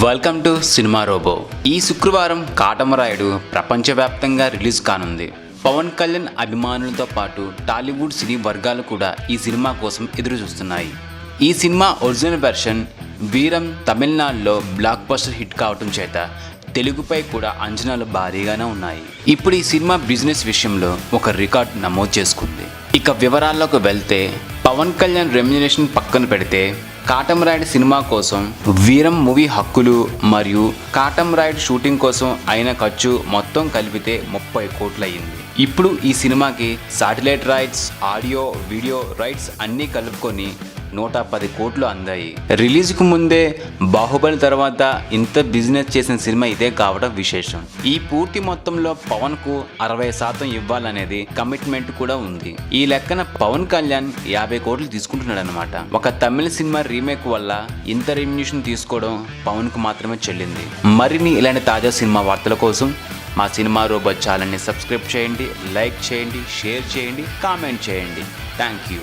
Welcome to cinema robo ఈ శుక్రవారం కాటమరాయుడు ప్రపంచవ్యాప్తంగా రిలీజ్ కానుంది. పవన్ కళ్యాణ్ అభిమానులతో పాటు టాలీవుడ్ సినీ వర్గాలు కూడా ఈ సినిమా కోసం ఎదురు చూస్తున్నాయి ఈ సినిమా ఒరిజినల్ వెర్షన్ వీరం తమిళనాడులో బ్లాక్ బస్టర్ హిట్ కావటం చేత తెలుగుపై కూడా అంచనాలు భారీగానే ఉన్నాయి. ఇప్పుడు ఈ సినిమా బిజినెస్ విషయంలో ఒక రికార్డ్ నమోదు చేసుకుంది. ఇక వివరాల్లోకి వెళ్తే పవన్ కళ్యాణ్ రెమ్యునేషన్ పక్కన పెడితే కాటం రైడ్ సినిమా కోసం వీరం మూవీ హక్కులు మరియు కాటం రైడ్ షూటింగ్ కోసం అయిన ఖర్చు మొత్తం కలిపితే ముప్పై కోట్లు అయ్యింది ఇప్పుడు ఈ సినిమాకి satellite rights audio video rights అన్నీ కలుపుకొని నూట పది కోట్లు అందాయి. రిలీజ్కు ముందే బాహుబలి తర్వాత ఇంత బిజినెస్ చేసిన సినిమా ఇదే కావడం విశేషం. ఈ పూర్తి మొత్తంలో పవన్కు అరవై శాతం ఇవ్వాలనేది కమిట్మెంట్ కూడా ఉంది. ఈ లెక్కన పవన్ కళ్యాణ్ యాభై కోట్లు తీసుకుంటున్నాడు అనమాట ఒక తమిళ సినిమా రీమేక్ వల్ల ఇంత రెమ్యూషన్ తీసుకోవడం పవన్కు మాత్రమే చెల్లింది. మరిన్ని ఇలాంటి తాజా సినిమా వార్తల కోసం మా సినిమా రోబోట్ ఛానల్ని సబ్స్క్రైబ్ చేయండి లైక్ చేయండి షేర్ చేయండి కామెంట్ చేయండి. Thank you